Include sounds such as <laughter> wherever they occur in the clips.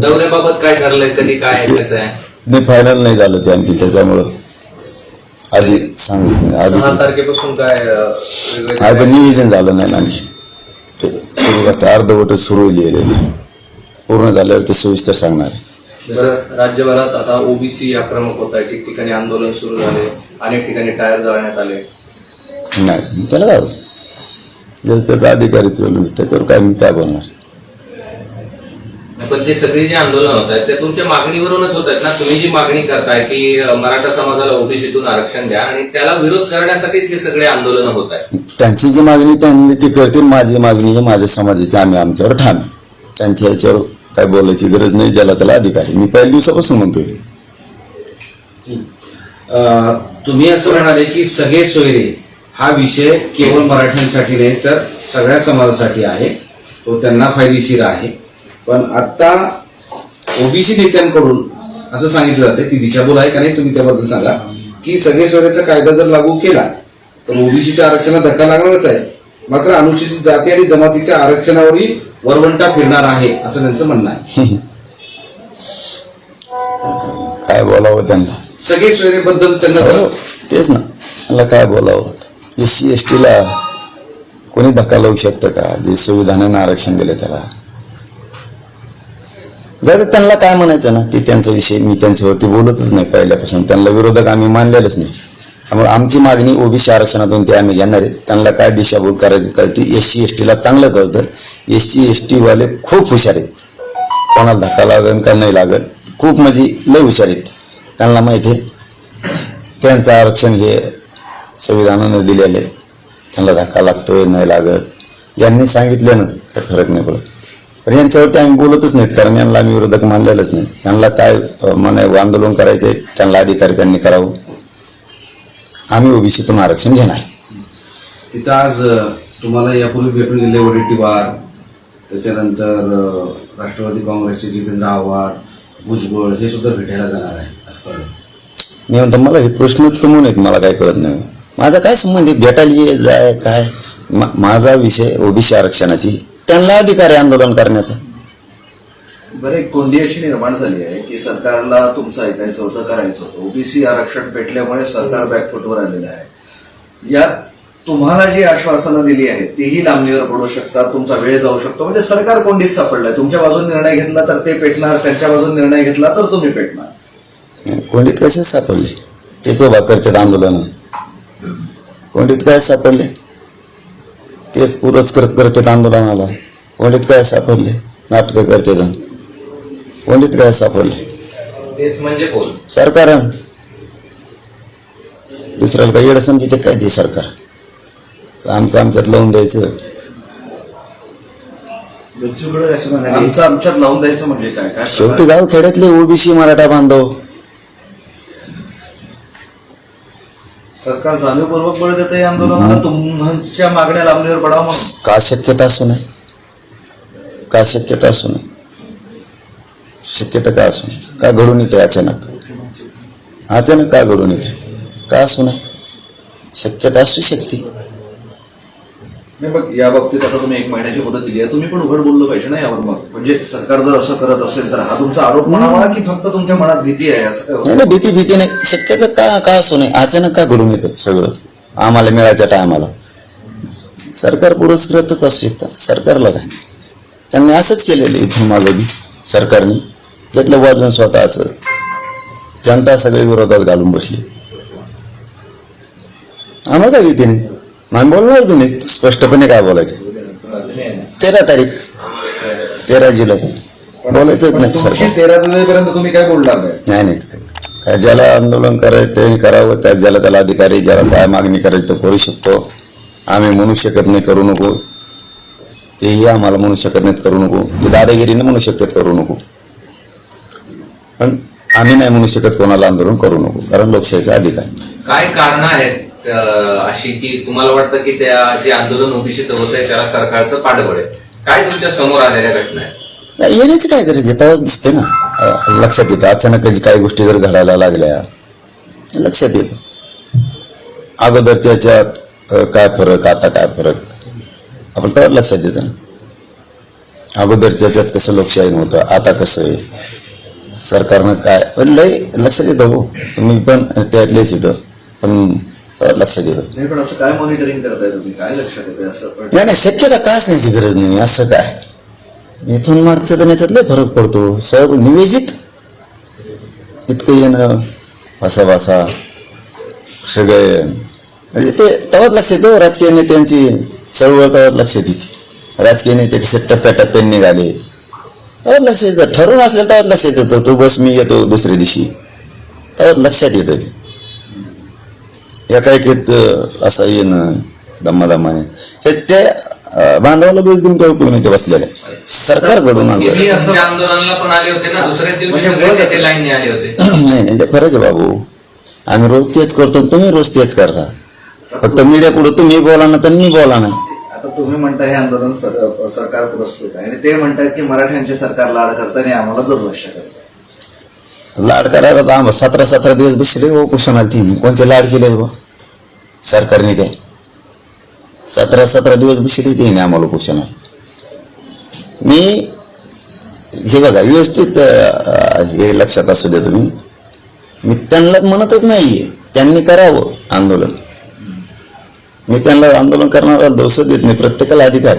दौऱ्याबाबत काय ठरलंय कधी काय आहे, कसं आहे? नाही फायनल नाही झालं ते आणखी त्याच्यामुळं. आधी सांगितलं सहा आधी तारखेपासून काय अं, वेगवेगळे आहे पण नियोजन झालं नाही ना आणखी. ते सुरू करते अर्धवट सुरू लिहिलेलं पूर्ण झाल्यावर ते सविस्तर सांगणार आहे. राज्यभरात आता ओबीसी आक्रमक होत आहे ठिकठिकाणी आंदोलन सुरू झाले अनेक ठिकाणी टायर जाळण्यात आले. नाही त्याला काय होतं त्याचा अधिकारी चालू आहे, त्याच्यावर काय मी काय बोलणार? पण ते सगळे जे आंदोलन होत आहेत ते तुमच्या मागणीवरूनच होत आहेत ना? तुम्ही जी मागणी करताय की मराठा समाजाला ओबीसीतून आरक्षण द्या आणि त्याला विरोध करण्यासाठीच हे सगळे आंदोलन होत आहेत. त्यांची जी मागणी त्यांनी ती करतील. माझी मागणी ही माझ्या समाजाची. आम्ही आमच्यावर ठाम. त्यांच्या ह्याच्यावर काय बोलायची गरज नाही. ज्याला त्याला अधिकारी मी पहिल्या दिवसापासून म्हणतोय. अ, तुम्ही असं म्हणाले की सगळे सोयरे हा विषय केवळ मराठ्यांसाठी नाही तर सगळ्या समाजासाठी आहे. तो त्यांना फायदेशीर आहे. पण आता ओबीसी नेत्यांकडून असं सांगितलं जाते ती दिशाभूल आहे का नाही तुम्ही त्याबद्दल सांगा की सगळे सोयऱ्याचा कायदा जर लागू केला तर ओबीसीच्या आरक्षणाला धक्का लागणारच आहे. मात्र अनुसूचित जाती आणि जमातीच्या आरक्षणावरही वरवंटा फिरणार आहे असं त्यांचं म्हणणं आहे. काय बोलावं त्यांना? सगळे सोयरेबद्दल त्यांना हो, तेच ना. त्यांना काय बोलावं? एस सी एस टीला कोणी धक्का लावू शकतं का? जे संविधानानं आरक्षण दिलं त्याला. तर त्यांना काय म्हणायचं ना? ते त्यांचा विषय मी त्यांच्यावरती बोलतच नाही पहिल्यापासून. त्यांना विरोधक आम्ही मानलेलंच नाही. त्यामुळे आमची मागणी ओबीसी आरक्षणातून ते आम्ही घेणार आहे त्यांना काय दिशाभूल करायची कळते एस सी एस टीला चांगलं कळतं. एस सी एस टीवाले खूप हुशार आहेत. कोणाला धक्का लागेल का नाही लागेल खूप म्हणजे लय हुशार आहेत. त्यांना माहिती आहे. त्यांचं आरक्षण हे संविधानानं दिलेलं आहे. त्यांना धक्का लागतोय नाही लागत. यांनी सांगितल्यानं काय फरक नाही पडत. पण यांच्यावरती आम्ही बोलतच नाहीत कारण यांना आम्ही विरोधक मानलेलंच नाही. त्यांना काय म्हणे आंदोलन करायचे त्यांना अधिकारी त्यांनी करावं. आम्ही ओबीसीतून आरक्षण घेणार. तिथं आज तुम्हाला यापूर्वी भेटून गेले वडेट्टीवार त्याच्यानंतर राष्ट्रवादी काँग्रेसचे जितेंद्र आव्हाड भुजबळ हे सुद्धा भेटायला जाणार आहे असं कळलं. मी म्हणतो मला हे प्रश्नच कमवून आहेत मला काय कळत नाही. माझा काय संबंध आहे? भेटायला ये जाय काय? माझा विषय ओबीसी आरक्षणाची. त्यांना अधिकार आहे आंदोलन करण्याचा. बरं एक कोंडी अशी निर्माण झाली आहे की सरकारला तुमचं ऐकायचं होतं करायचं होतं. ओबीसी आरक्षण पेटल्यामुळे सरकार बॅकफुटवर आलेलं आहे. या तुम्हाला जी आश्वासनं दिली आहेत तीही लांबणीवर पडू शकतात तुमचा वेळ जाऊ शकतो. म्हणजे सरकार कोंडीत सापडलाय. तुमच्या बाजून निर्णय घेतला तर ते पेटणार त्यांच्या बाजून निर्णय घेतला तर तुम्ही पेटणार. कोंडीत कसे सापडले? तेच उभा करतात आंदोलन. कोंडीत काय सापडले? तेच पुरस्कृत करतात आंदोलनाला. कोंडीत काय सापडले? नाटकं करतात कोंडीत काय सापडले? तेच म्हणजे सरकार दुसऱ्याला काही येडं समजिते काय ते सरकार? आमचं आमच्यात लावून द्यायचं. आमचं आमच्यात लावून द्यायचं म्हणजे काय? काय शेवटी गाव खेड्यातले ओबीसी मराठा बांधव. सरकार जाणीवपूर्वक बळ देतं या आंदोलनाला? तुमच्या मागण्या लांबणीवर पडावं म्हणून? का शक्यता असू नये? का शक्यता असू नये? शक्यता का असू नये? का घडून येते अचानक? अचानक का घडून येते? का असू नये? शक्यता असू शकते. नाही मग या बाबतीत आता तुम्ही एक महिन्याची मुदत दिली आहे. तुम्ही पण उघड बोललं पाहिजे ना यावर मग. म्हणजे सरकार जर असं करत असेल तर हा तुमचा आरोप म्हणावा की फक्त तुमच्या मनात भीती आहे? असं काय नाही? नाही भीती भीती नाही. शक्यता का का असू नये? अचानक का घडून येतं सगळं? आम्हाला मिळायच्या टायमाला. सरकार पुरस्कृतच असू शकतं. सरकारला काय? त्यांनी असंच केलेलं आहे इथून मागं बी सरकारने. घेतलं वाजून स्वतःच. जनता सगळे विरोधात घालून बसली. आम्हाला काय भीती नाही? मान बोलणार नाही स्पष्टपणे काय बोलायचं तेरा तारीख तेरा जुलै बोलायचंच पण नाही सरकार तेरा जुलैपर्यंत तुम्ही काय बोलणार नाही नाही नाही काय ज्याला आंदोलन करायचं त्यांनी करावं त्या ज्याला त्याला अधिकारी ज्याला काय मागणी करायची तो करू शकतो आम्ही म्हणू शकत नाही करू नको तेही आम्हाला म्हणू शकत नाहीत करू नको ते दादागिरीने म्हणू शकतात करू नको पण आम्ही नाही म्हणू शकत कोणाला आंदोलन करू नको कारण लोकशाहीचा अधिकार काय कारण आहेत अशी की तुम्हाला वाटतं की त्या जे आंदोलन ओबीसीत होत आहे त्याला सरकारचं पाठबळ आहे. काय तुमच्यासमोर आलेल्या घटना आहेत? नाही, येण्याचं काय करायचं तेव्हाच दिसते ना. लक्षात येतं. अचानकच काही गोष्टी जर घडायला लागल्या लक्षात येतं. अगोदर याच्यात काय फरक आता काय फरक? आपण तेव्हा लक्षात येतं ना. अगोदर त्याच्यात कसं लोकशाही नव्हतं आता कसं आहे? सरकारनं काय? लय लक्षात येतं हो. तुम्ही पण त्यातलेच येतं पण लक्षात येतं नाही पण असं काय मॉनिटरिंग करताय तुम्ही? काय लक्षात येते असं पण? नाही नाही शक्यता काच नाही गरज नाही असं काय? इथून मागचं तर याच्यात लय फरक पडतो. सर्व निवेदित इतकं येणं भासा भासा सगळे म्हणजे ते तेव्हाच लक्षात येतो राजकीय नेत्यांची चळवळ तेव्हाच लक्षात येते. राजकीय नेते कसे टप्प्याटप्प्याने निघाले. तेव्हाच लक्षात येतं. ठरवून असलेलं तेव्हाच लक्षात येतं. तो बस मी येतो दुसऱ्या दिवशी. तेव्हाच लक्षात येतं ते. एकाएकीत अं, असं येणं दमादमाने. हे ते बांधवाला दोष देऊन काय उपयोग नाही ते बसलेले. सरकारकडून आंदोलनाला पण आले होते ना दुसऱ्याच दिवशी म्हणजे आले होते. <clears throat> नाही नाही ते फरक आहे बाबू. आम्ही रोज तेच करतो आणि तुम्ही रोज तेच करता. फक्त मीडिया पुढे तुम्ही बोला ना तर मी बोला ना आता तुम्ही म्हणता हे आंदोलन सर- सरकार पुरस्कृत आहे. आणि ते म्हणतात की मराठ्यांचे सरकार लाड करताना आम्हाला दुर्लक्ष करतात लाड करायला तर आम्हाला सतरा सतरा दिवस बसले हो कुशनाला तिने. कोणते लाड केले बा? सरकारने ते. सतरा सतरा दिवस बसले तिने आम्हाला कुशनाला मी हे बघा व्यवस्थित हे लक्षात असू द्या तुम्ही. मी त्यांना म्हणतच नाहीये. त्यांनी करावं आंदोलन. मी त्यांना आंदोलन करणारा दोष देत नाही. प्रत्येकाला अधिकार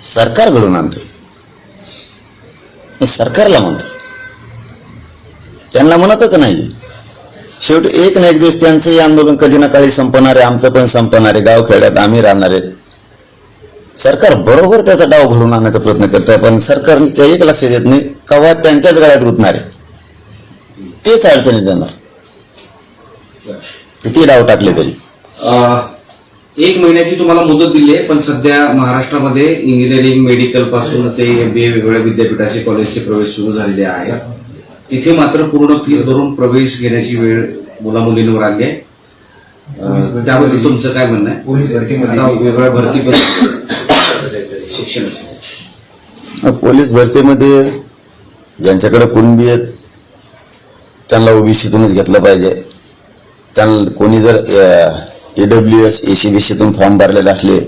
सरकारकडून आणते. मी सरकारला म्हणतो. त्यांना म्हणतच नाही. शेवटी एक ना एक दिवस त्यांचंही आंदोलन कधी ना कधी संपणार आहे आमचं पण संपणार आहे. गावखेड्यात आम्ही राहणार आहेत. सरकार बरोबर त्याचा डाव घडून आणण्याचा प्रयत्न करत आहे पण सरकारच्या एक लक्षात देत नाही कवा त्यांच्याच गळ्यात गुतणार आहे. तेच अडचणीत देणार. किती डाव टाकले तरी. एक महिन्याची तुम्हाला मुदत दिली आहे पण सध्या महाराष्ट्रामध्ये इंजिनिअरिंग मेडिकलपासून ते एमबीए वेगवेगळ्या विद्यापीठाचे कॉलेजचे प्रवेश सुरू झालेले आहेत. तिथे मात्र पूर्ण फीस भरून प्रवेश घेण्याची वेळ मुला मुलींवर आली आहे त्याबद्दल तुमचं काय म्हणणं आहे? पोलीस भरतीमध्ये आता वेगवेगळ्या भरती पण शिक्षण. पोलीस भरतीमध्ये ज्यांच्याकडे कुणबी आहेत त्यांना ओबीसीतूनच घेतलं पाहिजे. त्यांना कोणी जर A W S A C B सीतून form भरलेले असले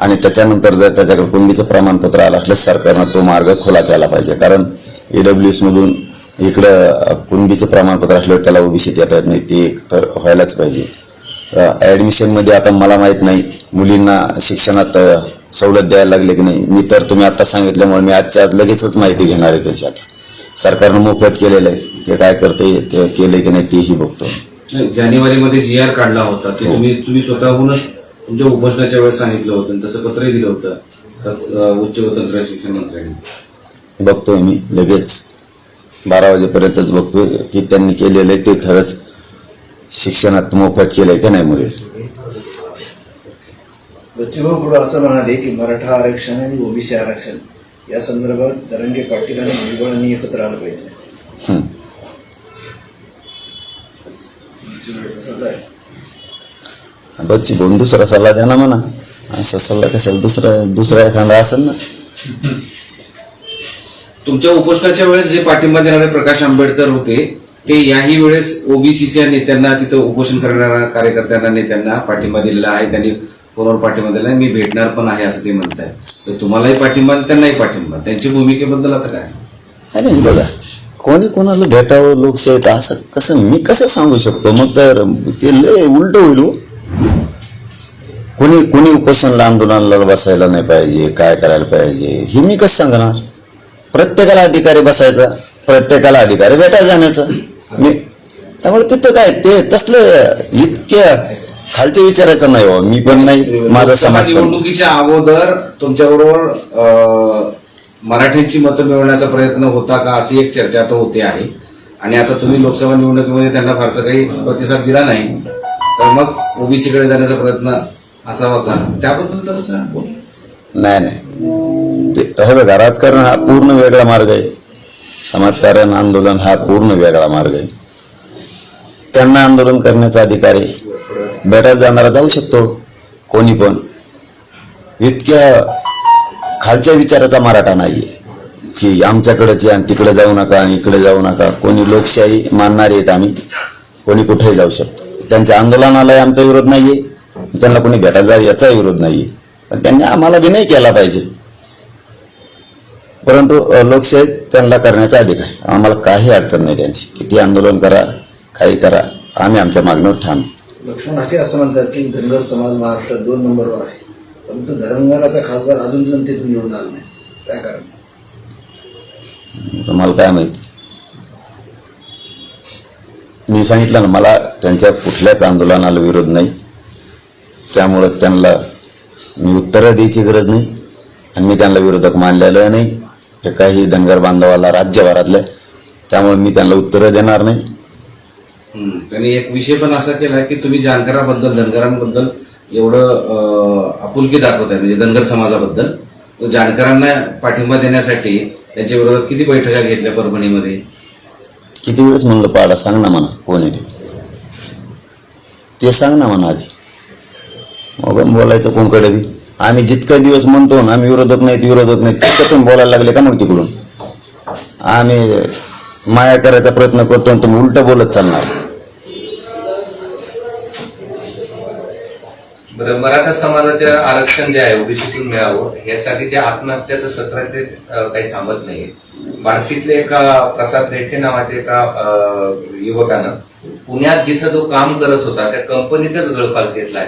आणि त्याच्यानंतर जर त्याच्याकडे कुणबीचं प्रमाणपत्र आलं असलं सरकारनं तो मार्ग खुला केला पाहिजे. कारण ए डब्ल्यू एसमधून इकडं कुणबीचं प्रमाणपत्र असल्यावर त्याला ओबीसीत येता येत नाही ते एक तर व्हायलाच पाहिजे. ॲडमिशनमध्ये आता मला माहीत नाही मुलींना शिक्षणात सवलत द्यायला लागले की नाही? मी तर तुम्ही आता सांगितल्यामुळे मी आजच्या आज लगेचच माहिती घेणार आहे त्याची आता सरकारनं मोफत केलेलं आहे ते काय करते ते केले की नाही तेही बघतो. जानेवारीमध्ये जी आर काढला होता ते तुम्ही तुम्ही स्वतःहूनच तुमच्या उपोषणाच्या वेळेस सांगितलं होतं तसं पत्रही दिलं होतं. उच्च व तंत्र शिक्षण मंत्र्यांनी. बघतोय मी लगेच. बारा वाजेपर्यंतच बघतोय की त्यांनी केलेलं आहे ते खरंच शिक्षणात मोफत केलंय की नाही मुली बच्चूभाऊ पुढे असं म्हणाले की मराठा आरक्षण आणि ओबीसी आरक्षण या संदर्भात जरंगे पाटील आणि भुजबळांनी एकत्र आलं पाहिजे. हं. बच्ची बोन दुसरा सल्ला द्या ना म्हणा. असा सल्ला कशाला? दुसरा दुसरा एखादा असेल ना. तुमच्या उपोषणाच्या वेळेस जे पाठिंबा देणारे प्रकाश आंबेडकर होते ते याही वेळेस ओबीसीच्या नेत्यांना तिथं उपोषण करणाऱ्या कार्यकर्त्यांना नेत्यांना पाठिंबा दिलेला आहे. त्यांनी फोनवर पाठिंबा दिला मी भेटणार पण आहे असं ते म्हणतात तुम्हालाही पाठिंबा त्यांनाही पाठिंबा. त्यांच्या भूमिकेबद्दल आता काय अरे बघा कोणी कोणाला भेटावं लोकशाहीत असं कसं मी कसं सांगू शकतो? मग तर ते लय उलट होईल हो. कोणी कोणी उपोषणला आंदोलनाला बसायला नाही पाहिजे काय करायला पाहिजे हे मी कसं सांगणार? प्रत्येकाला अधिकारी बसायचा प्रत्येकाला अधिकारी भेटायला जाण्याचं. मी त्यामुळे तिथं काय ते तसलं इतक्या खालचे विचारायचं नाही हो. मी पण नाही माझा समाज निवडणुकीच्या अगोदर तुमच्याबरोबर मराठ्यांची मतं मिळवण्याचा प्रयत्न होता का? अशी एक चर्चा आता होते आहे. आणि आता तुम्ही लोकसभा निवडणुकीमध्ये त्यांना फारसा काही प्रतिसाद दिला नाही. तर मग ओबीसीकडे जाण्याचा प्रयत्न असावा का? त्याबद्दल तर. नाही नाही. ते हे बघा राजकारण हा पूर्ण वेगळा मार्ग आहे. समाजकारण आंदोलन हा पूर्ण वेगळा मार्ग आहे. त्यांना आंदोलन करण्याचा अधिकार आहे. भेटायला जाणारा जाऊ शकतो कोणी पण. इतक्या खालच्या विचाराचा मराठा नाही की आमच्याकडेच या आणि तिकडे जाऊ नका आणि इकडे जाऊ नका. कोणी लोकशाही मानणारे आहेत आम्ही. कोणी कुठेही जाऊ शकतो. त्यांच्या आंदोलनालाही आमचा विरोध नाहीये. त्यांना कोणी भेटायला जा याचा विरोध नाहीये. पण त्यांनी आम्हाला विनय केला पाहिजे. परंतु अ, लोकशाहीत त्यांना करण्याचा अधिकार. आहे. आम्हाला काही अडचण नाही त्यांची. किती आंदोलन करा काही करा आम्ही आमच्या मागणीवर ठाम. लक्ष्मण असं म्हणतात की धनगर समाज महाराष्ट्रात दोन नंबरवर आहे. परंतु धनगराचा खासदार अजून जनतेतून निवडून आला नाही. काय कारण? तुम्हाला काय माहिती? मी सांगितलं ना मला त्यांच्या कुठल्याच आंदोलनाला विरोध नाही. त्यामुळं त्यांना मी उत्तरं द्यायची गरज नाही आणि मी त्यांना विरोधक मानलेलं नाही. एकाही धनगर बांधवाला राज्यभरातल्या त्यामुळे मी त्यांना उत्तरं देणार नाही. हम्म. त्यांनी एक विषय पण असा केला की तुम्ही जानकराबद्दल धनगरांबद्दल एवढं अं, आपुलकी दाखवताय म्हणजे धनगर समाजाबद्दल. तर जानकरांना पाठिंबा देण्यासाठी त्यांच्या विरोधात किती बैठका घेतल्या परभणीमध्ये? किती वेळेस म्हणलं पाडा सांग ना म्हणा कोण आहे ते? ते सांग ना म्हणा आधी. मग बोलायचं कोणकडे बी? आम्ही जितका दिवस म्हणतो ना आम्ही विरोधक नाहीत विरोधक नाहीत तितकं बोलायला लागले का मग तिकडून आम्ही माया करायचा प्रयत्न करतो आणि तुम्ही उलट बोलत चालणार. बरं मराठा समाजाचे आरक्षण जे आहे ओबीसीतून मिळावं यासाठी जे आत्महत्याचं सत्र आहे ते काही थांबत नाही. बार्शीतले एका प्रसाद रेठे नावाचे एका युवकानं पुण्यात जिथं तो काम करत होता त्या कंपनीतच गळफास घेतलाय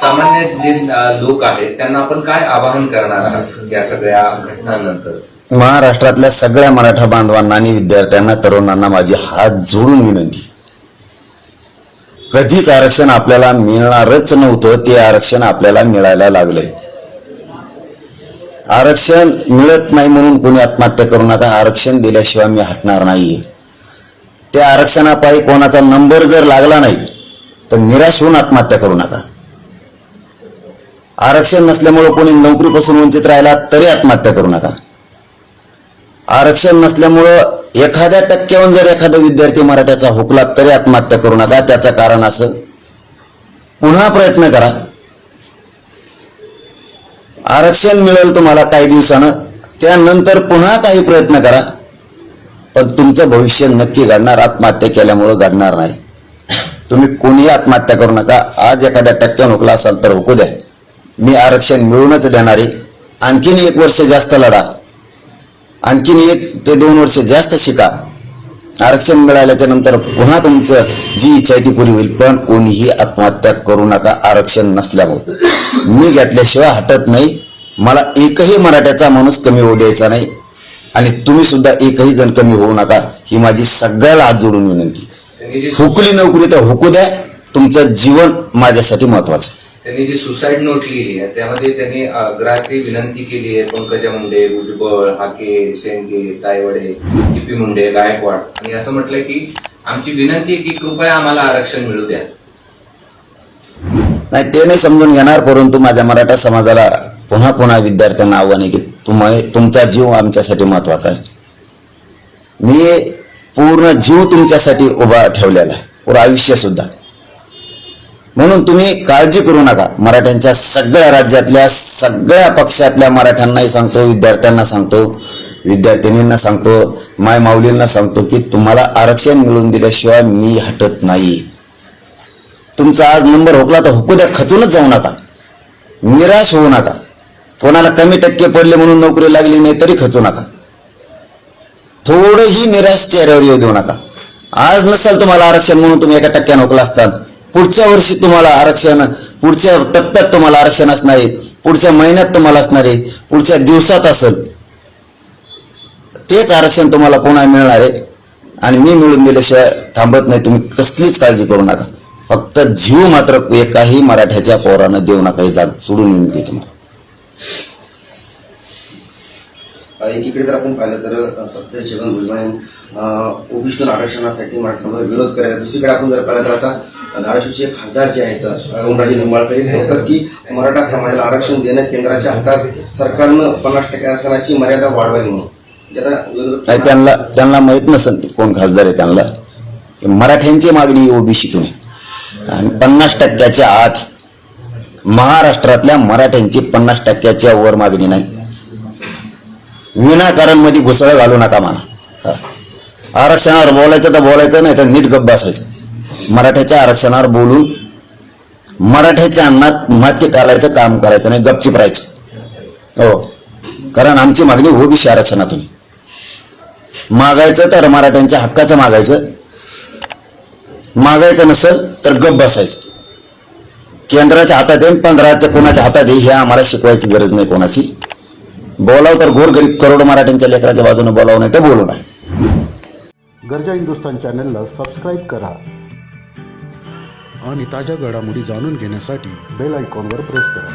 सामान्य जे लोक आहेत त्यांना आपण काय आवाहन करणार आहात या सगळ्या घटनांनंतर? महाराष्ट्रातल्या सगळ्या मराठा बांधवांना आणि विद्यार्थ्यांना तरुणांना माझी हात जोडून विनंती. कधीच आरक्षण आपल्याला मिळणारच नव्हतं ते आरक्षण आपल्याला मिळायला लागलंय. आरक्षण मिळत नाही म्हणून कोणी आत्महत्या करू नका आरक्षण दिल्याशिवाय मी हटणार नाहीये. त्या आरक्षणापायी कोणाचा नंबर जर लागला नाही तर निराश होऊन आत्महत्या करू नका. आरक्षण नसल्यामुळे कोणी नोकरीपासून वंचित राहिला तरी आत्महत्या करू नका. आरक्षण नसल्यामुळं एखाद्या टक्क्याहून जर एखादा विद्यार्थी मराठ्याचा हुकला तरी आत्महत्या करू नका. त्याचं कारण असं. पुन्हा प्रयत्न करा. आरक्षण मिळेल तुम्हाला काही दिवसानं. त्यानंतर पुन्हा काही प्रयत्न करा. पण तुमचं भविष्य नक्की घडणार. आत्महत्या केल्यामुळं घडणार नाही. तुम्ही कोणीही आत्महत्या करू नका. आज एखाद्या टक्क्यावर हुकला असाल तर हुकू द्या. मी आरक्षण मिळूनच देणार आहे. आणखीन एक वर्ष जास्त लढा. आणखीन एक ते दोन वर्ष जास्त शिका. आरक्षण मिळाल्याच्या नंतर पुन्हा तुमचं जी इच्छा आहे ती पुरी होईल पण कोणीही आत्महत्या करू नका आरक्षण नसल्यामुळे. मी घेतल्याशिवाय हटत नाही. मला एकही मराठ्याचा माणूस कमी होऊ द्यायचा नाही. आणि तुम्ही सुद्धा एकही जण कमी होऊ नका ही माझी सगळ्याला हात जोडून विनंती. हुकली नोकरी तर हुकू द्या. तुमचं जीवन माझ्यासाठी महत्वाचं आहे. त्यांनी जी सुसाईड नोट लिहिली आहे त्यामध्ये त्यांनी आग्राची विनंती केली आहे पंकजा मुंडे भुजबळ हाके शेंडगे तायवडे टीपी मुंडे गायकवाड. आणि असं म्हटलंय की आमची विनंती आहे की कृपया आम्हाला आरक्षण मिळू द्या. नाही ते नाही समजून घेणार परंतु माझ्या मराठा समाजाला पुन्हा पुन्हा विद्यार्थ्यांना आव्हान आहे की तुम्ही तुमचा जीव आमच्यासाठी महत्त्वाचा आहे. मी पूर्ण जीव तुमच्यासाठी उभा ठेवलेला आहे पूर्ण आयुष्य सुद्धा. म्हणून तुम्ही काळजी करू नका. मराठ्यांच्या सगळ्या राज्यातल्या सगळ्या पक्षातल्या मराठ्यांनाही सांगतो विद्यार्थ्यांना सांगतो विद्यार्थिनींना सांगतो माय माऊलींना सांगतो की तुम्हाला आरक्षण मिळवून दिल्याशिवाय मी हटत नाही. तुमचा आज नंबर हुकला तर हुकू द्या खचूनच जाऊ नका. निराश होऊ नका. कोणाला कमी टक्के पडले म्हणून नोकरी लागली नाही तरी खचू नका. थोडंही निराश चेहऱ्यावर येऊ देऊ नका. आज नसेल तुम्हाला आरक्षण म्हणून तुम्ही एका टक्क्यानं हुकला असतात पुढच्या वर्षी तुम्हाला आरक्षण पुढच्या टप्प्यात तुम्हाला आरक्षण असणार आहे. पुढच्या महिन्यात तुम्हाला असणार आहे. पुढच्या दिवसात असेल. तेच आरक्षण तुम्हाला पुन्हा मिळणार आहे. आणि मी मिळून दिल्याशिवाय थांबत नाही. तुम्ही कसलीच काळजी करू नका. फक्त जीव मात्र एकाही मराठ्याच्या पोरानं देऊ नका. हे जाग सोडून विनंती तुम्हाला. एकीकडे जर आपण पाहिलं तर सत्य छगन भुजबळ ओबीसी आरक्षणासाठी मराठा विरोध करायचा. दुसरीकडे आपण जर पाहिलं तर आता धाराशिवचे खासदार जे आहेत ओमराजे निंबाळकर हे सांगतात की मराठा समाजाला आरक्षण देणं केंद्राच्या हातात सरकारनं पन्नास टक्के आरक्षणाची मर्यादा वाढवावी म्हणून. म्हणजे त्यांना त्यांना माहीत नसेल ते कोण खासदार आहे त्यांना. मराठ्यांची मागणी ओबीसीतून. आहे आणि पन्नास टक्क्याच्या आत महाराष्ट्रातल्या मराठ्यांची पन्नास टक्क्याच्या वर मागणी नाही. विनाकारणमध्ये घुसळं घालू नका म्हणा. आरक्षणावर बोलायचं तर बोलायचं नाही तर नीट गप्प बसायचं. मराठ्याच्या आरक्षणावर बोलून मराठ्याच्या अन्नात माती कालायचं काम करायचं नाही गपचिप राहायचं. हो. कारण आमची मागणी ओबीसी आरक्षणातून. मागायचं तर मराठ्यांच्या हक्काचं मागायचं. मागायचं नसेल तर गप बसायचं. केंद्राच्या हातात आहे पंधराच्या कोणाच्या हातात येईल हे आम्हाला शिकवायची गरज नाही कोणाची. बोलाव तर गोरगरीब करोड मराठ्यांच्या लेकराच्या बाजूने बोलावं नाही तर बोलू नाही गरजा हिंदुस्तान चॅनलला सबस्क्राईब करा आणि ताज्या घडामोडी जाणून घेण्यासाठी बेल आयकॉनवर प्रेस करा.